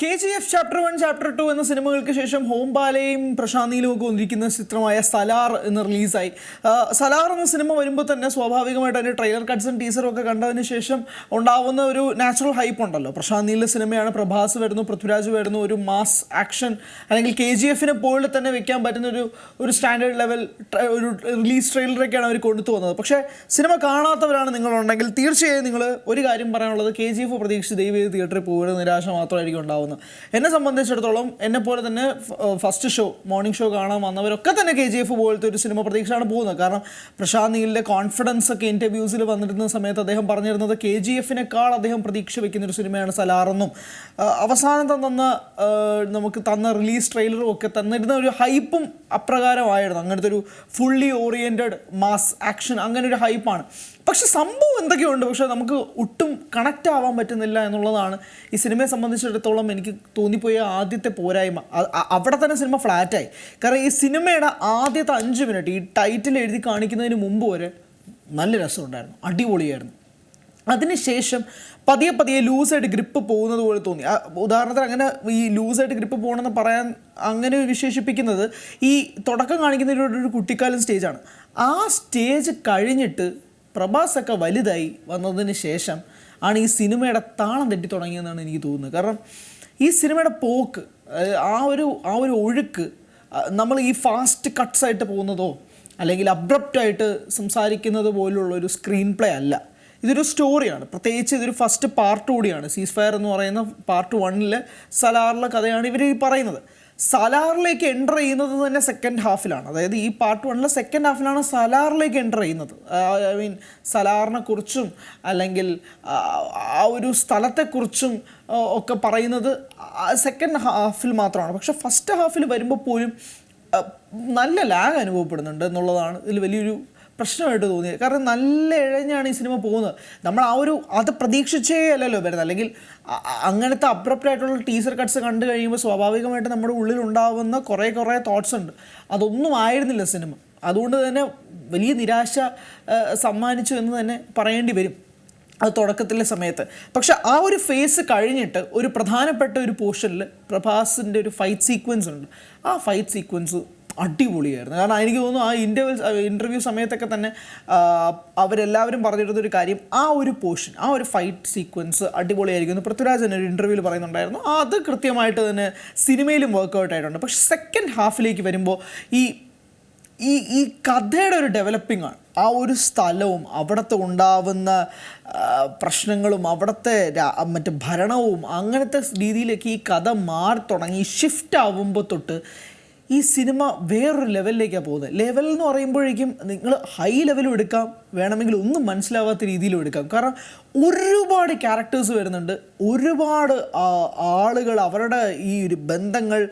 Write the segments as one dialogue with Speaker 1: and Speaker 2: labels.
Speaker 1: K G F chapter one chapter two എന്ന സിനിമകൾക്ക് ശേഷം ഹോംബാലയും പ്രശാന്തിയിലും ഒക്കെ വന്നിരിക്കുന്ന ചിത്രമായ സലാർ എന്ന് റിലീസായി. സലാർ എന്ന സിനിമ വരുമ്പോൾ തന്നെ സ്വാഭാവികമായിട്ട് അതിന്റെ ട്രെയിലർ കട്ട്സും ടീസറും ഒക്കെ കണ്ടതിന് ശേഷം ഉണ്ടാവുന്ന ഒരു നാച്ചുറൽ ഹൈപ്പ് ഉണ്ടല്ലോ. പ്രശാന്തിയിലെ സിനിമയാണ് പ്രഭാസ് വരുന്നു പൃഥ്വിരാജ് വരുന്നു ഒരു മാസ് ആക്ഷൻ അല്ലെങ്കിൽ കെ ജി എഫിനെ പോലെ തന്നെ വെക്കാൻ പറ്റുന്ന ഒരു ഒരു സ്റ്റാൻഡേർഡ് ലെവൽ ഒരു റിലീസ് ട്രെയിലറൊക്കെയാണ് അവർ കൊടുത്തു വന്നത്. പക്ഷേ സിനിമ കാണാത്തവരാണ് നിങ്ങളുണ്ടെങ്കിൽ തീർച്ചയായും നിങ്ങൾ ഒരു കാര്യം പറയാനുള്ളത് കെ ജി എഫ് പ്രതീക്ഷിച്ച് ദൈവീയ തിയേറ്ററിൽ പോകുന്ന നിരാശ മാത്രമായിരിക്കും ഉണ്ടാവുന്നത്. എന്നെ സംബന്ധിച്ചിടത്തോളം എന്നെ പോലെ തന്നെ ഫസ്റ്റ് ഷോ മോർണിംഗ് ഷോ കാണാൻ വന്നവരൊക്കെ തന്നെ കെ ജി എഫ് പോലത്തെ ഒരു സിനിമ പ്രതീക്ഷയാണ് പോകുന്നത്. കാരണം പ്രശാന്ത് നീലിന്റെ കോൺഫിഡൻസ് ഒക്കെ ഇന്റർവ്യൂസിൽ വന്നിരുന്ന സമയത്ത് അദ്ദേഹം പറഞ്ഞിരുന്നത് കെ ജി എഫിനേക്കാൾ അദ്ദേഹം പ്രതീക്ഷ വെക്കുന്ന ഒരു സിനിമയാണ് സലാറെന്നും അവസാനം തന്ന നമുക്ക് തന്ന റിലീസ് ട്രെയിലറും ഒക്കെ തന്നിരുന്ന ഒരു ഹൈപ്പും അപ്രകാരമായിരുന്നു. അങ്ങനത്തെ ഒരു ഫുള്ളി ഓറിയന്റഡ് മാസ് ആക്ഷൻ അങ്ങനെ ഒരു ഹൈപ്പാണ് പക്ഷെ സംഭവം എന്തൊക്കെയുണ്ട്? പക്ഷെ നമുക്ക് ഒട്ടും കണക്റ്റ് ആവാൻ പറ്റുന്നില്ല എന്നുള്ളതാണ്. ഈ സിനിമയെ സംബന്ധിച്ചിടത്തോളം എനിക്ക് തോന്നിപ്പോയ ആദ്യത്തെ പോരായ്മ. അവിടെ തന്നെ സിനിമ ഫ്ലാറ്റായി കാരണം ഈ സിനിമയുടെ ആദ്യത്തെ അഞ്ച് മിനിറ്റ് ഈ ടൈറ്റിൽ എഴുതി കാണിക്കുന്നതിന് മുമ്പ് വരെ നല്ല രസമുണ്ടായിരുന്നു. അടിപൊളിയായിരുന്നു. അതിനുശേഷം പതിയെ പതിയെ ലൂസായിട്ട് ഗ്രിപ്പ് പോകുന്നത് പോലെ തോന്നി. ഉദാഹരണത്തിന് അങ്ങനെ ഈ ലൂസായിട്ട് ഗ്രിപ്പ് പോകണമെന്ന് പറയാൻ അങ്ങനെ വിശേഷിപ്പിക്കുന്നത് ഈ തുടക്കം കാണിക്കുന്ന ഒരു കുട്ടിക്കാലം സ്റ്റേജാണ് ആ സ്റ്റേജ് കഴിഞ്ഞിട്ട് പ്രഭാസൊക്കെ വലുതായി വന്നതിന് ശേഷം ആണ് ഈ സിനിമയുടെ താളം തെറ്റി തുടങ്ങിയെന്നാണ് എനിക്ക് തോന്നുന്നത്. കാരണം ഈ സിനിമയുടെ പോക്ക് ആ ഒരു ആ ഒരു ഒഴുക്ക് നമ്മൾ ഈ ഫാസ്റ്റ് കട്ട്സ് ആയിട്ട് പോകുന്നതോ അല്ലെങ്കിൽ അബ്രപ്റ്റായിട്ട് സംസാരിക്കുന്നത് പോലുള്ള ഒരു സ്ക്രീൻ പ്ലേ അല്ല. ഇതൊരു സ്റ്റോറിയാണ് പ്രത്യേകിച്ച് ഇതൊരു ഫസ്റ്റ് പാർട്ട് കൂടിയാണ്. സീസ് ഫയർ എന്ന് പറയുന്ന പാർട്ട് വണ്ണിലെ സലാറിലെ കഥയാണ് ഇവർ ഈ പറയുന്നത്. സലാറിലേക്ക് എന്റർ ചെയ്യുന്നത് തന്നെ സെക്കൻഡ് ഹാഫിലാണ് അതായത് ഈ പാർട്ട് വണ്ണിലെ സെക്കൻഡ് ഹാഫിലാണ് സലാറിലേക്ക് എന്റർ ചെയ്യുന്നത്. ഐ മീൻ സലാറിനെ കുറിച്ചും അല്ലെങ്കിൽ ആ, ഒരു സ്ഥലത്തെക്കുറിച്ചും ഒക്കെ പറയുന്നത് സെക്കൻഡ് ഹാഫിൽ മാത്രമാണ്. പക്ഷേ ഫസ്റ്റ് ഹാഫിൽ വരുമ്പോൾ പോലും നല്ല ലാഗ് അനുഭവപ്പെടുന്നുണ്ട് എന്നുള്ളതാണ് ഇതിൽ വലിയൊരു പ്രശ്നമായിട്ട് തോന്നിയത്. കാരണം നല്ല ഇഴഞ്ഞാണ് ഈ സിനിമ പോകുന്നത്. നമ്മൾ ആ ഒരു അത് പ്രതീക്ഷിച്ചേ അല്ലല്ലോ വരുന്നത് അല്ലെങ്കിൽ അങ്ങനത്തെ അബ്രപ്റ്റ് ആയിട്ടുള്ള ടീസർ കട്ട്സ് കണ്ടു കഴിയുമ്പോൾ സ്വാഭാവികമായിട്ട് നമ്മുടെ ഉള്ളിൽ ഉണ്ടാവുന്ന കുറേ കുറേ തോട്ട്സ് ഉണ്ട്. അതൊന്നും ആയിരുന്നില്ല സിനിമ. അതുകൊണ്ട് തന്നെ വലിയ നിരാശ സമ്മാനിച്ചു എന്ന് തന്നെ പറയേണ്ടി വരും. അത് തുടക്കത്തിലെ സമയത്ത്. പക്ഷെ ആ ഒരു ഫേസ് കഴിഞ്ഞിട്ട് ഒരു പ്രധാനപ്പെട്ട ഒരു പോർഷനിൽ പ്രഭാസിന്റെ ഒരു ഫൈറ്റ് സീക്വൻസ് ഉണ്ട്. ആ ഫൈറ്റ് സീക്വൻസ് അടിപൊളിയായിരുന്നു. കാരണം എനിക്ക് തോന്നുന്നു ആ ഇന്റർവ്യൂ ഇന്റർവ്യൂ സമയത്തൊക്കെ തന്നെ അവരെല്ലാവരും പറഞ്ഞിരുന്ന ഒരു കാര്യം ആ ഒരു പോർഷൻ ആ ഒരു ഫൈറ്റ് സീക്വൻസ് അടിപൊളിയായിരിക്കുന്നു പൃഥ്വിരാജ് തന്നെ ഒരു ഇന്റർവ്യൂവിൽ പറയുന്നുണ്ടായിരുന്നു. അത് കൃത്യമായിട്ട് തന്നെ സിനിമയിലും വർക്കൗട്ട് ആയിട്ടുണ്ട്. പക്ഷെ സെക്കൻഡ് ഹാഫിലേക്ക് വരുമ്പോൾ ഈ ഈ ഈ കഥയുടെ ഒരു ഡെവലപ്പിംഗ് ആണ്. ആ ഒരു സ്ഥലവും അവിടുത്തെ ഉണ്ടാവുന്ന പ്രശ്നങ്ങളും അവിടുത്തെ മറ്റേ ഭരണവും അങ്ങനത്തെ രീതിയിലേക്ക് ഈ കഥ മാറി തുടങ്ങി ഷിഫ്റ്റ് ആവുമ്പോൾ തൊട്ട് ഈ സിനിമ വേറൊരു ലെവലിലേക്കാണ് പോകുന്നത്. ലെവൽ എന്ന് പറയുമ്പോഴേക്കും നിങ്ങൾ ഹൈ ലെവലും എടുക്കാം. വേണമെങ്കിൽ ഒന്നും മനസ്സിലാവാത്ത രീതിയിലും എടുക്കാം. കാരണം ഒരുപാട് ക്യാരക്ടേഴ്സ് വരുന്നുണ്ട്. ഒരുപാട് ആളുകൾ അവരുടെ ഈ ഒരു ബന്ധങ്ങൾ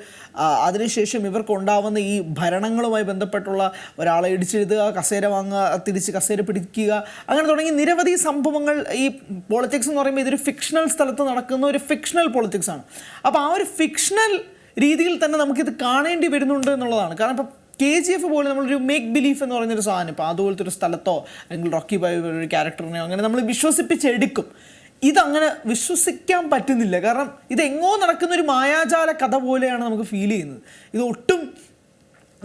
Speaker 1: അതിനുശേഷം ഇവർക്കുണ്ടാവുന്ന ഈ ഭരണങ്ങളുമായി ബന്ധപ്പെട്ടുള്ള ഒരാളെ ഇടിച്ചെഴുതുക കസേര വാങ്ങുക തിരിച്ച് കസേര പിടിക്കുക അങ്ങനെ തുടങ്ങി നിരവധി സംഭവങ്ങൾ ഈ പോളിറ്റിക്സ് എന്ന് പറയുമ്പോൾ ഇതൊരു ഫിക്ഷണൽ സ്ഥലത്ത് നടക്കുന്ന ഒരു ഫിക്ഷണൽ പൊളിറ്റിക്സ് ആണ്. അപ്പോൾ ആ ഒരു ഫിക്ഷണൽ രീതിയിൽ തന്നെ നമുക്കിത് കാണേണ്ടി വരുന്നുണ്ട് എന്നുള്ളതാണ്. കാരണം ഇപ്പം കെ ജി എഫ് പോലെ നമ്മളൊരു മേക്ക് ബിലീഫ് എന്ന് പറയുന്നൊരു സാധനം ഇപ്പോൾ അതുപോലത്തെ ഒരു സ്ഥലത്തോ അല്ലെങ്കിൽ റോക്കി ബൈ ഒരു ക്യാരക്ടറിനെയോ അങ്ങനെ നമ്മൾ വിശ്വസിപ്പിച്ചെടുക്കും. ഇതങ്ങനെ വിശ്വസിക്കാൻ പറ്റുന്നില്ല. കാരണം ഇത് എങ്ങോ നടക്കുന്ന ഒരു മായാജാല കഥ പോലെയാണ് നമുക്ക് ഫീൽ ചെയ്യുന്നത്. ഇത് ഒട്ടും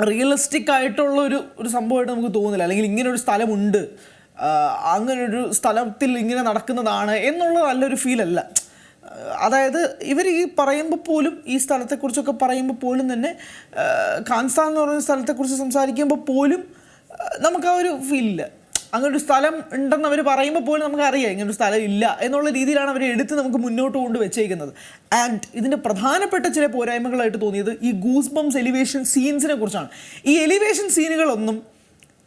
Speaker 1: റിയലിസ്റ്റിക് ആയിട്ടുള്ള ഒരു ഒരു സംഭവമായിട്ട് നമുക്ക് തോന്നുന്നില്ല. അല്ലെങ്കിൽ ഇങ്ങനെ ഒരു സ്ഥലമുണ്ട് അങ്ങനൊരു സ്ഥലത്തിൽ ഇങ്ങനെ നടക്കുന്നതാണ് എന്നുള്ള നല്ലൊരു ഫീലല്ല അതായത് ഇവർ ഈ പറയുമ്പോൾ പോലും ഈ സ്ഥലത്തെക്കുറിച്ചൊക്കെ പറയുമ്പോൾ പോലും തന്നെ ആ, കാൻസാൻ എന്ന് പറയുന്ന സ്ഥലത്തെക്കുറിച്ച് സംസാരിക്കുമ്പോൾ പോലും നമുക്ക് ആ ഒരു ഫീലില്ല അങ്ങനെ ഒരു സ്ഥലം ഉണ്ടെന്ന് അവർ പറയുമ്പോൾ പോലും നമുക്കറിയാം ഇങ്ങനൊരു ഇങ്ങനെ സ്ഥലം ഇല്ല എന്നുള്ള രീതിയിലാണ് അവർ എടുത്ത് നമുക്ക് മുന്നോട്ട് കൊണ്ട് വെച്ചേക്കുന്നത്. ആൻഡ് ഇതിന്റെ പ്രധാനപ്പെട്ട ചില പോരായ്മകളായിട്ട് തോന്നിയത് ഈ ഗൂസ് ബംസ് എലിവേഷൻ സീൻസിനെ കുറിച്ചാണ്. ഈ എലിവേഷൻ സീനുകളൊന്നും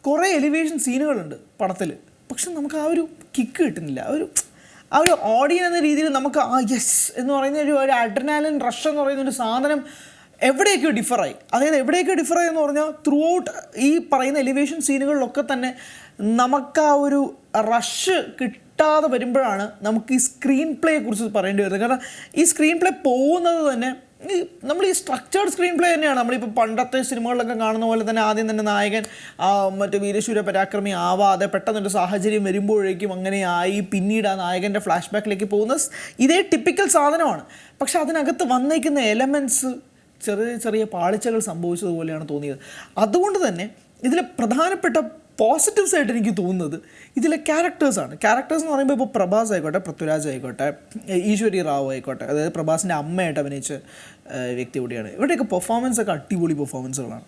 Speaker 1: കുറേ എലിവേഷൻ സീനുകളുണ്ട് പടത്തിൽ പക്ഷെ നമുക്ക് ആ ഒരു കിക്ക് കിട്ടുന്നില്ല. ആ ഒരു ആ ഒരു ഓഡിയൻ എന്ന രീതിയിൽ നമുക്ക് ആ യെസ് എന്ന് പറയുന്ന ഒരു ഒരു അഡ്രനാലിൻ റഷ് എന്ന് പറയുന്ന ഒരു സാധനം എവിടെയൊക്കെയോ ഡിഫറായി അതായത് എവിടെയൊക്കെ ഡിഫറായി എന്ന് പറഞ്ഞാൽ ത്രൂ ഔട്ട് ഈ പറയുന്ന എലിവേഷൻ സീനുകളിലൊക്കെ തന്നെ നമുക്ക് ആ ഒരു റഷ് കിട്ടാതെ വരുമ്പോഴാണ് നമുക്ക് ഈ സ്ക്രീൻ പ്ലേയെ കുറിച്ച് പറയേണ്ടി വരുന്നത്. കാരണം ഈ സ്ക്രീൻ പ്ലേ പോകുന്നത് തന്നെ നമ്മൾ ഈ സ്ട്രക്ചേർഡ് സ്ക്രീൻ പ്ലേ തന്നെയാണ്. നമ്മളിപ്പോൾ പണ്ടത്തെ സിനിമകളിലൊക്കെ കാണുന്ന പോലെ തന്നെ ആദ്യം തന്നെ നായകൻ മറ്റു വീരശൂര പരാക്രമി ആവാതെ പെട്ടെന്നൊരു സാഹചര്യം വരുമ്പോഴേക്കും അങ്ങനെ ആയി. പിന്നീട് ആ നായകന്റെ ഫ്ലാഷ് ബാക്കിലേക്ക് പോകുന്ന ഇതേ ടിപ്പിക്കൽ സാധനമാണ്. പക്ഷെ അതിനകത്ത് വന്നേക്കുന്ന എലമെന്റ്സ് ചെറിയ ചെറിയ പാളിച്ചകൾ സംഭവിച്ചതുപോലെയാണ് തോന്നിയത്. അതുകൊണ്ട് തന്നെ ഇതിലെ പ്രധാനപ്പെട്ട പോസിറ്റീവ്സ് ആയിട്ട് എനിക്ക് തോന്നുന്നത് ഇതിലെ ക്യാരക്ടേഴ്സാണ് ക്യാരക്ടേഴ്സ് എന്ന് പറയുമ്പോൾ ഇപ്പോൾ പ്രഭാസ് ആയിക്കോട്ടെ പൃഥ്വിരാജ് ആയിക്കോട്ടെ ഈശ്വരി റാവു ആയിക്കോട്ടെ അതായത് പ്രഭാസിന്റെ അമ്മയായിട്ട് അഭിനയിച്ച വ്യക്തി കൂടിയാണ്. ഇവിടെയൊക്കെ പെർഫോമൻസ് ഒക്കെ അടിപൊളി പെർഫോമൻസുകളാണ്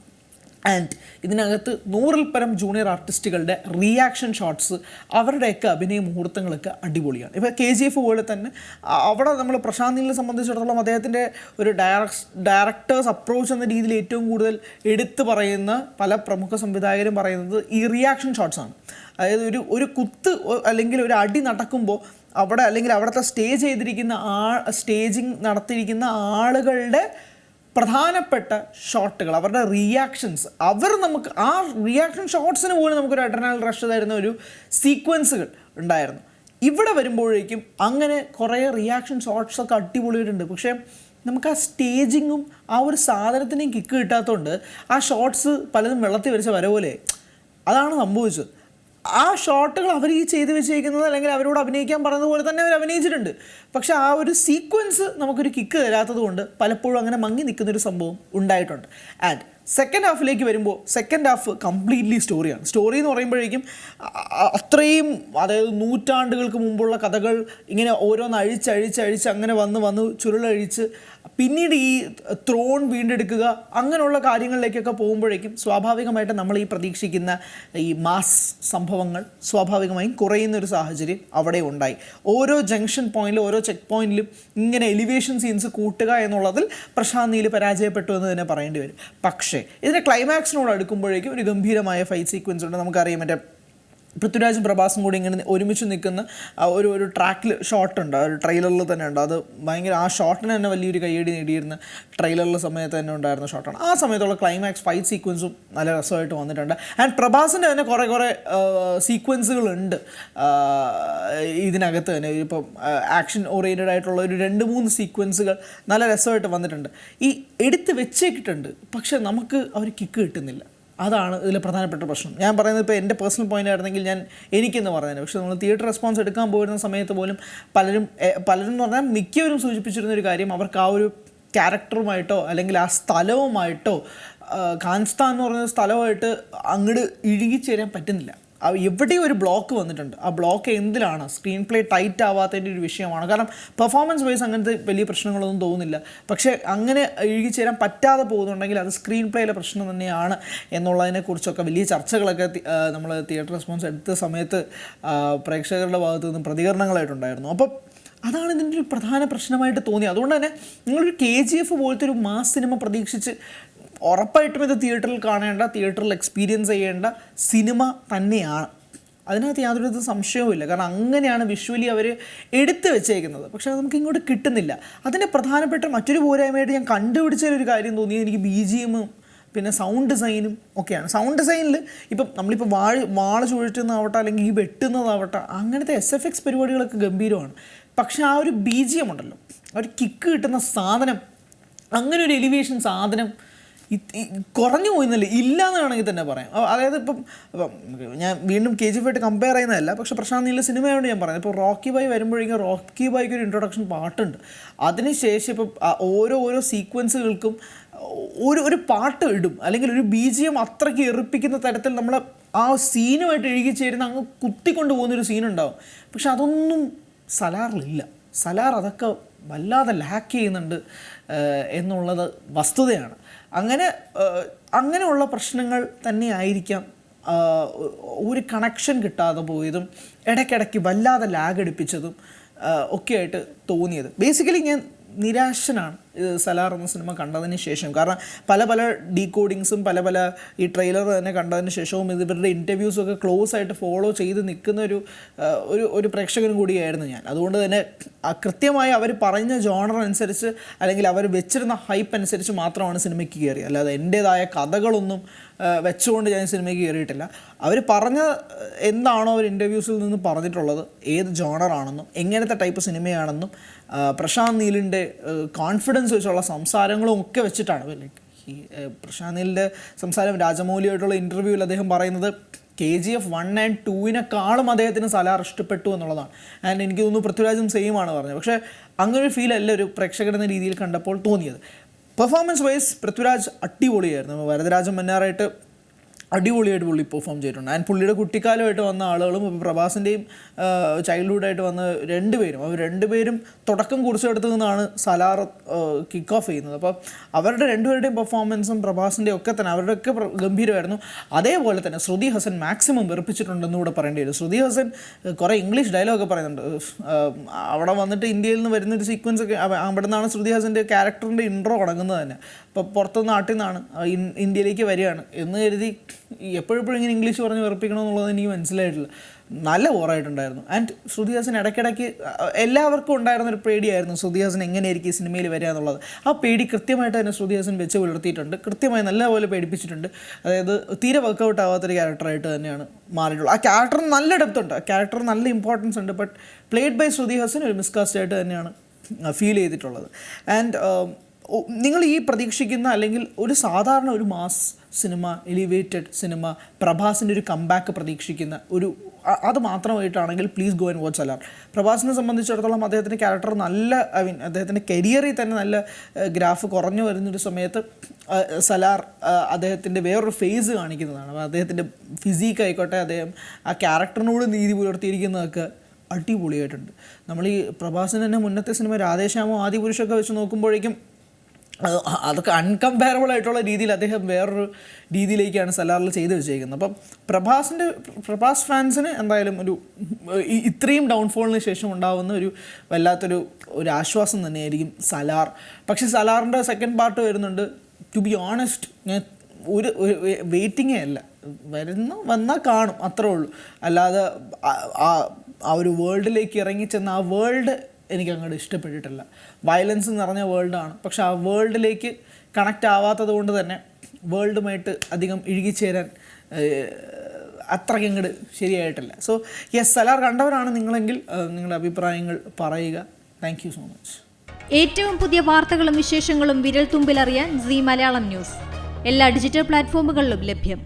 Speaker 1: ആൻഡ് ഇതിനകത്ത് നൂറിൽ പരം ജൂനിയർ ആർട്ടിസ്റ്റുകളുടെ റിയാക്ഷൻ ഷോട്ട്സ് അവരുടെയൊക്കെ അഭിനയ മുഹൂർത്തങ്ങളൊക്കെ അടിപൊളിയാണ്. ഇപ്പോൾ കെ ജി എഫ് പോലെ തന്നെ അവിടെ നമ്മൾ പ്രശാന്തിനെ സംബന്ധിച്ചിടത്തോളം അദ്ദേഹത്തിന്റെ ഒരു ഡയറക്ട് ഡയറക്ടേഴ്സ് അപ്രോച്ച് എന്ന രീതിയിൽ ഏറ്റവും കൂടുതൽ എടുത്തു പറയുന്ന പല പ്രമുഖ സംവിധായകരും പറയുന്നത് ഈ റിയാക്ഷൻ ഷോട്ട്സ് ആണ്. അതായത് ഒരു ഒരു കുത്ത് അല്ലെങ്കിൽ ഒരു അടി നടക്കുമ്പോൾ അവിടെ അല്ലെങ്കിൽ അവിടുത്തെ സ്റ്റേ ചെയ്തിരിക്കുന്ന ആ സ്റ്റേജിങ് നടത്തിയിരിക്കുന്ന ആളുകളുടെ പ്രധാനപ്പെട്ട ഷോട്ടുകൾ അവരുടെ റിയാക്ഷൻസ് അവർ നമുക്ക് ആ റിയാക്ഷൻ ഷോട്ട്സിന് പോലും നമുക്കൊരു അഡ്രനാൽ റഷ് തരുന്ന ഒരു സീക്വൻസുകൾ ഉണ്ടായിരുന്നു. ഇവിടെ വരുമ്പോഴേക്കും അങ്ങനെ കുറേ റിയാക്ഷൻ ഷോട്ട്സൊക്കെ അടിപൊളിയായിട്ടുണ്ട്. പക്ഷേ നമുക്ക് ആ സ്റ്റേജിങ്ങും ആ ഒരു സാധനത്തിനെയും കിക്ക് കിട്ടാത്തതുകൊണ്ട് ആ ഷോട്ട്സ് പലതും വെള്ളത്തിൽ വരച്ച വര പോലെ അതാണ് സംഭവിച്ചത്. ആ ഷോട്ടുകൾ അവർ ഈ ചെയ്തു വെച്ചേക്കുന്നത് അല്ലെങ്കിൽ അവരോട് അഭിനയിക്കാൻ പറഞ്ഞതുപോലെ തന്നെ അവർ അഭിനയിച്ചിട്ടുണ്ട്. പക്ഷെ ആ ഒരു സീക്വൻസ് നമുക്കൊരു കിക്ക് തരാത്തത് കൊണ്ട് പലപ്പോഴും അങ്ങനെ മങ്ങി നിൽക്കുന്നൊരു സംഭവം ഉണ്ടായിട്ടുണ്ട്. ആൻഡ് സെക്കൻഡ് ഹാഫിലേക്ക് വരുമ്പോൾ സെക്കൻഡ് ഹാഫ് കംപ്ലീറ്റ്ലി സ്റ്റോറിയാണ് സ്റ്റോറി എന്ന് പറയുമ്പോഴേക്കും അത്രയും അതായത് നൂറ്റാണ്ടുകൾക്ക് മുമ്പുള്ള കഥകൾ ഇങ്ങനെ ഓരോന്ന് അഴിച്ചഴിച്ചഴിച്ച് അങ്ങനെ വന്ന് വന്ന് ചുരുളഴിച്ച് പിന്നീട് ഈ ത്രോൺ വീണ്ടെടുക്കുക അങ്ങനെയുള്ള കാര്യങ്ങളിലേക്കൊക്കെ പോകുമ്പോഴേക്കും സ്വാഭാവികമായിട്ട് നമ്മൾ ഈ പ്രതീക്ഷിക്കുന്ന ഈ മാസ് സംഭവങ്ങൾ സ്വാഭാവികമായും കുറയുന്ന ഒരു സാഹചര്യം അവിടെ ഉണ്ടായി. ഓരോ ജംഗ്ഷൻ പോയിന്റിലും ഓരോ ചെക്ക് പോയിന്റിലും ഇങ്ങനെ എലിവേഷൻ സീൻസ് കൂട്ടുക എന്നുള്ളതിൽ പ്രശാന്ത് പരാജയപ്പെട്ടു എന്ന് തന്നെ പറയേണ്ടി വരും. പക്ഷേ ഇതിന്റെ ക്ലൈമാക്സിനോട് അടുക്കുമ്പോഴേക്കും ഒരു ഗംഭീരമായ ഫൈറ്റ് സീക്വൻസ് ഉണ്ട്. നമുക്കറിയാം മറ്റേ പൃഥ്വിരാജും പ്രഭാസും കൂടി ഇങ്ങനെ ഒരുമിച്ച് നിൽക്കുന്ന ഒരു ഒരു ട്രാക്കിൽ ഷോട്ട് ഉണ്ട്. ആ ഒരു ട്രെയിലറിൽ തന്നെ ഉണ്ട്. അത് ഭയങ്കര ആ ഷോട്ടിന് തന്നെ വലിയൊരു കയ്യടി നേടിയിരുന്ന ട്രെയിലറിലെ സമയത്ത് തന്നെ ഉണ്ടായിരുന്ന ഷോട്ടാണ് ആ സമയത്തുള്ള ക്ലൈമാക്സ് ഫൈറ്റ് സീക്വൻസും നല്ല രസമായിട്ട് വന്നിട്ടുണ്ട്. ആൻഡ് പ്രഭാസിന്റെ തന്നെ കുറേ കുറേ സീക്വൻസുകളുണ്ട് ഇതിനകത്ത് തന്നെ. ഇപ്പം ആക്ഷൻ ഓറിയന്റഡ് ആയിട്ടുള്ള ഒരു രണ്ട് മൂന്ന് സീക്വൻസുകൾ നല്ല രസമായിട്ട് വന്നിട്ടുണ്ട്. ഈ എടുത്ത് വെച്ചേക്കിട്ടുണ്ട്. പക്ഷേ നമുക്ക് അവർ കിക്ക് കിട്ടുന്നില്ല. അതാണ് ഇതിൽ പ്രധാനപ്പെട്ട പ്രശ്നം. ഞാൻ പറയുന്നത് ഇപ്പോൾ എന്റെ പേഴ്സണൽ പോയിന്റ് ആയിരുന്നെങ്കിൽ ഞാൻ എനിക്കെന്ന് പറയുന്നത് പക്ഷേ നമ്മൾ തിയേറ്റർ റെസ്പോൺസ് എടുക്കാൻ പോയിരുന്ന സമയത്ത് പോലും പലരും പലരും എന്ന് പറഞ്ഞാൽ മിക്കവരും സൂചിപ്പിച്ചിരുന്ന ഒരു കാര്യം അവർക്ക് ആ ഒരു ക്യാരക്ടറുമായിട്ടോ അല്ലെങ്കിൽ ആ സ്ഥലവുമായിട്ടോ കാൻസ്ഥാൻ എന്ന് പറയുന്ന സ്ഥലമായിട്ട് അങ്ങോട്ട് ഇഴുകിച്ചേരാൻ പറ്റുന്നില്ല. എവിടെയും ഒരു ബ്ലോക്ക് വന്നിട്ടുണ്ട്? ആ ബ്ലോക്ക് എന്തിലാണ്? സ്ക്രീൻ പ്ലേ ടൈറ്റ് ആവാത്തതിന്റെ ഒരു വിഷയമാണ്. കാരണം പെർഫോമൻസ് വൈസ് അങ്ങനത്തെ വലിയ പ്രശ്നങ്ങളൊന്നും തോന്നുന്നില്ല. പക്ഷേ അങ്ങനെ ഇഴുകിച്ചേരാൻ പറ്റാതെ പോകുന്നുണ്ടെങ്കിൽ അത് സ്ക്രീൻ പ്ലേയിലെ പ്രശ്നം തന്നെയാണ് എന്നുള്ളതിനെക്കുറിച്ചൊക്കെ വലിയ ചർച്ചകളൊക്കെ നമ്മൾ തിയേറ്റർ റെസ്പോൺസ് എടുത്ത സമയത്ത് പ്രേക്ഷകരുടെ ഭാഗത്തു നിന്നും പ്രതികരണങ്ങളായിട്ടുണ്ടായിരുന്നു. അപ്പം അതാണ് ഇതിന്റെ ഒരു പ്രധാന പ്രശ്നമായിട്ട് തോന്നിയത്. അതുകൊണ്ട് തന്നെ നിങ്ങളൊരു കെ ജി എഫ് പോലത്തെ ഒരു മാസ് സിനിമ പ്രതീക്ഷിച്ച് ഉറപ്പായിട്ടും ഇത് തിയേറ്ററിൽ കാണേണ്ട തിയേറ്ററിൽ എക്സ്പീരിയൻസ് ചെയ്യേണ്ട സിനിമ തന്നെയാണ്. അതിനകത്ത് യാതൊരു സംശയവുമില്ല കാരണം അങ്ങനെയാണ് വിഷ്വലി അവർ എടുത്തു വെച്ചേക്കുന്നത്. പക്ഷേ അത് നമുക്ക് ഇങ്ങോട്ട് കിട്ടുന്നില്ല. അതിന്റെ പ്രധാനപ്പെട്ട മറ്റൊരു പോരായ്മയായിട്ട് ഞാൻ കണ്ടുപിടിച്ചൊരു കാര്യം തോന്നിയത് എനിക്ക് ബി ജി എമ്മും പിന്നെ സൗണ്ട് ഡിസൈനും ഒക്കെയാണ്. സൗണ്ട് ഡിസൈനിൽ ഇപ്പം നമ്മളിപ്പോൾ വാഴ വാള ചുഴറ്റുന്നതാവട്ടെ അല്ലെങ്കിൽ ഈ വെട്ടുന്നതാവട്ടെ അങ്ങനത്തെ എസ് എഫ് എക്സ് പരിപാടികളൊക്കെ ഗംഭീരമാണ്. പക്ഷേ ആ ഒരു ബി ജി എം ഉണ്ടല്ലോ. ആ ഒരു കിക്ക് കിട്ടുന്ന സാധനം അങ്ങനെ ഒരു എലിവേഷൻ സാധനം കുറഞ്ഞു പോയിന്നല്ല ഇല്ല എന്ന് വേണമെങ്കിൽ തന്നെ പറയാം. അതായത് ഇപ്പം ഞാൻ വീണ്ടും കെ ജി ആയിട്ട് കമ്പയർ ചെയ്യുന്നതല്ല പക്ഷെ പ്രശാന്ത് നീല സിനിമയോട് ഞാൻ പറയുന്നത്. ഇപ്പോൾ റോക്കി ബൈ വരുമ്പോഴേക്കും റോക്കി ബൈക്ക് ഒരു ഇൻട്രൊഡക്ഷൻ പാട്ടുണ്ട്. അതിനുശേഷം ഇപ്പം ഓരോ ഓരോ സീക്വൻസുകൾക്കും ഒരു ഒരു പാട്ട് ഇടും. അല്ലെങ്കിൽ ഒരു ബി ജി എം അത്രയ്ക്ക് എറിപ്പിക്കുന്ന തരത്തിൽ നമ്മൾ ആ സീനുമായിട്ട് എഴുകി ചേരുന്ന അങ്ങ് കുത്തിക്കൊണ്ട് പോകുന്നൊരു സീനുണ്ടാവും പക്ഷെ അതൊന്നും സലാറിലില്ല. സലാർ അതൊക്കെ വല്ലാതെ ലാക്ക് ചെയ്യുന്നുണ്ട് എന്നുള്ളത് വസ്തുതയാണ്. അങ്ങനെ അങ്ങനെയുള്ള പ്രശ്നങ്ങൾ തന്നെയായിരിക്കാം ഒരു കണക്ഷൻ കിട്ടാതെ പോയതും ഇടയ്ക്കിടയ്ക്ക് വല്ലാതെ ലാഗ് അടിപ്പിച്ചതും ഒക്കെയായിട്ട് തോന്നിയത്. ബേസിക്കലി ഞാൻ നിരാശനാണ്. സലാർ എന്ന സിനിമ കണ്ടതിന് ശേഷം. കാരണം പല പല ഡീകോഡിങ്സും പല പല ഈ ട്രെയിലർ തന്നെ കണ്ടതിന് ശേഷവും ഇവരുടെ ഇന്റർവ്യൂസും ഒക്കെ ക്ലോസ് ആയിട്ട് ഫോളോ ചെയ്ത് നിൽക്കുന്ന ഒരു ഒരു ഒരു പ്രേക്ഷകനും കൂടിയായിരുന്നു ഞാൻ. അതുകൊണ്ട് തന്നെ കൃത്യമായി അവർ പറഞ്ഞ ജോണർ അനുസരിച്ച് അല്ലെങ്കിൽ അവർ വെച്ചിരുന്ന ഹൈപ്പ് അനുസരിച്ച് മാത്രമാണ് സിനിമയ്ക്ക് കയറി അല്ലാതെ എന്റേതായ കഥകളൊന്നും വെച്ചുകൊണ്ട് ഞാൻ സിനിമയ്ക്ക് കയറിയിട്ടില്ല. അവർ പറഞ്ഞ എന്താണോ അവർ ഇന്റർവ്യൂസിൽ നിന്ന് പറഞ്ഞിട്ടുള്ളത് ഏത് ജോണറാണെന്നും എങ്ങനത്തെ ടൈപ്പ് സിനിമയാണെന്നും പ്രശാന്ത് നീലിന്റെ കോൺഫിഡൻസ് പെർഫോമൻസ് വെച്ചുള്ള സംസാരങ്ങളും ഒക്കെ വെച്ചിട്ടാണ്. ലൈക്ക് ഈ പ്രശാന്തിന്റെ സംസാരം രാജമൗലിയായിട്ടുള്ള ഇന്റർവ്യൂവിൽ അദ്ദേഹം പറയുന്നത് K G F one and ടൂവിനെക്കാളും അദ്ദേഹത്തിന് സലാർ ഇഷ്ടപ്പെട്ടു എന്നുള്ളതാണ്. ആൻഡ് എനിക്ക് തോന്നുന്നു പൃഥ്വിരാജും സെയിം ആണ് പറഞ്ഞത്. പക്ഷേ അങ്ങനെ ഒരു ഫീൽ അല്ല ഒരു പ്രേക്ഷകരെന്ന രീതിയിൽ കണ്ടപ്പോൾ തോന്നിയത്. പെർഫോമൻസ് വൈസ് പൃഥ്വിരാജ് അടിപൊളിയായിരുന്നു. വരദരാജൻ മന്നാറായിട്ട് അടിപൊളിയായിട്ട് പുള്ളി പെർഫോം ചെയ്തിട്ടുണ്ട്. ആൻഡ് പുള്ളിയുടെ കുട്ടിക്കാലമായിട്ട് വന്ന ആളുകളും ഇപ്പോൾ പ്രഭാസിന്റെയും ചൈൽഡ്ഹുഡായിട്ട് വന്ന രണ്ടുപേരും അവർ രണ്ടുപേരും തുടക്കം കുറിച്ചെടുത്തു നിന്നാണ് സലാർ കിക്ക് ഓഫ് ചെയ്യുന്നത്. അപ്പോൾ അവരുടെ രണ്ടുപേരുടെയും പെർഫോമൻസും പ്രഭാസിന്റെ ഒക്കെ തന്നെ അവരുടെയൊക്കെ ഗംഭീരമായിരുന്നു. അതേപോലെ തന്നെ ശ്രുതി ഹസൻ മാക്സിമം വെറുപ്പിച്ചിട്ടുണ്ടെന്ന് കൂടെ പറയേണ്ടി വരും. ശ്രുതി ഹസൻ കുറേ ഇംഗ്ലീഷ് ഡയലോഗ് പറയുന്നുണ്ട്. അവിടെ വന്നിട്ട് ഇന്ത്യയിൽ നിന്ന് വരുന്നൊരു സീക്വൻസ് ഒക്കെ അവ- അവിടെ നിന്നാണ് ശ്രുതി ഹസന്റെ ക്യാരക്ടറിന്റെ ഇൻട്രോ തുടങ്ങുന്നത് തന്നെ. അപ്പോൾ പുറത്ത് നാട്ടിൽ നിന്നാണ് ഇന്ത്യയിലേക്ക് വരികയാണ് എന്ന് കരുതി എപ്പോഴെപ്പോഴും ഇങ്ങനെ ഇംഗ്ലീഷ് പറഞ്ഞ് വെറുപ്പിക്കണമെന്നുള്ളത് എനിക്ക് മനസ്സിലായിട്ടില്ല. നല്ല ഓറായിട്ടുണ്ടായിരുന്നു ആൻഡ് ശ്രുതി ഹാസൻ ഇടയ്ക്കിടയ്ക്ക് എല്ലാവർക്കും ഉണ്ടായിരുന്ന ഒരു പേടിയായിരുന്നു ശ്രുതി ഹാസൻ എങ്ങനെയായിരിക്കും ഈ സിനിമയിൽ വരിക എന്നുള്ളത്. ആ പേടി കൃത്യമായിട്ട് തന്നെ ശ്രുതി ഹാസൻ വെച്ച് പുലർത്തിയിട്ടുണ്ട്. കൃത്യമായി നല്ലപോലെ പേടിപ്പിച്ചിട്ടുണ്ട്. അതായത് തീരെ വർക്കൗട്ട് ആവാത്തൊരു ക്യാരക്ടറായിട്ട് തന്നെയാണ് മാറിയിട്ടുള്ളത്. ആ ക്യാരക്ടർ നല്ല ഡെപ്ത് ഉണ്ട്. ആ ക്യാരക്ടർ നല്ല ഇമ്പോർട്ടൻസ് ഉണ്ട്. But played by Shruti Haasan ഒരു മിസ്കാസ്റ്റ് ആയിട്ട് തന്നെയാണ് ഫീൽ ചെയ്തിട്ടുള്ളത്. ആൻഡ് നിങ്ങൾ ഈ പ്രതീക്ഷിക്കുന്ന അല്ലെങ്കിൽ ഒരു സാധാരണ ഒരു മാസ് സിനിമ എലിവേറ്റഡ് സിനിമ പ്രഭാസിന്റെ ഒരു കംബാക്ക് പ്രതീക്ഷിക്കുന്ന ഒരു അത് മാത്രമായിട്ടാണെങ്കിൽ പ്ലീസ് ഗോ ആൻഡ് വാച്ച് അലാർ പ്രഭാസിനെ സംബന്ധിച്ചിടത്തോളം അദ്ദേഹത്തിന്റെ ക്യാരക്ടർ നല്ല ഐ മീൻ അദ്ദേഹത്തിന്റെ കരിയറിൽ തന്നെ നല്ല ഗ്രാഫ് കുറഞ്ഞു വരുന്നൊരു സമയത്ത് സലാർ അദ്ദേഹത്തിന്റെ വേറൊരു ഫേസ് കാണിക്കുന്നതാണ്. അദ്ദേഹത്തിന്റെ ഫിസീക്ക് ആയിക്കോട്ടെ അദ്ദേഹം ആ ക്യാരക്ടറിനോട് നീതി പുലർത്തിയിരിക്കുന്നതൊക്കെ അടിപൊളിയായിട്ടുണ്ട്. നമ്മൾ ഈ പ്രഭാസിന് തന്നെ മുന്നത്തെ സിനിമ രാധേശ്യാമോ ആദിപുരുഷൊക്കെ വെച്ച് നോക്കുമ്പോഴേക്കും അതൊക്കെ അൺകമ്പയറബിൾ ആയിട്ടുള്ള രീതിയിൽ അദ്ദേഹം വേറൊരു രീതിയിലേക്കാണ് സലാറിൽ ചെയ്തു വെച്ചേക്കുന്നത്. അപ്പം പ്രഭാസിന്റെ പ്രഭാസ് ഫാൻസിന് എന്തായാലും ഒരു ഇത്രയും ഡൗൺഫോളിന് ശേഷം ഉണ്ടാവുന്ന ഒരു വല്ലാത്തൊരു ഒരു ആശ്വാസം തന്നെയായിരിക്കും സലാർ. പക്ഷേ സലാറിന്റെ സെക്കൻഡ് പാർട്ട് വരുന്നുണ്ട്. ടു ബി ഓണസ്റ്റ് ഞാൻ ഒരു വെയിറ്റിങ്ങേ അല്ല. വരുന്നു വന്നാൽ കാണും. അത്രേ ഉള്ളൂ. അല്ലാതെ ആ ഒരു വേൾഡിലേക്ക് ഇറങ്ങിച്ചെന്ന് ആ വേൾഡ് എനിക്ക് അങ്ങോട്ട് ഇഷ്ടപ്പെട്ടിട്ടില്ല വയലൻസ് നിറഞ്ഞ വേൾഡാണ് പക്ഷെ ആ വേൾഡിലേക്ക് കണക്റ്റ് ആവാത്തത് കൊണ്ട് തന്നെ വേൾഡുമായിട്ട് അധികം ഇഴുകിച്ചേരാൻ അത്രയ്ക്ക് അങ്ങോട്ട് ശരിയായിട്ടില്ല. സോ യെസ് സലാർ കണ്ടവരാണ് നിങ്ങളെങ്കിൽ നിങ്ങളുടെ അഭിപ്രായങ്ങൾ പറയുക. താങ്ക് സോ മച്ച്
Speaker 2: ഏറ്റവും പുതിയ വാർത്തകളും വിശേഷങ്ങളും വിരൽ തുമ്പിലറിയാൻ സി മലയാളം ന്യൂസ്. എല്ലാ ഡിജിറ്റൽ പ്ലാറ്റ്ഫോമുകളിലും ലഭ്യം.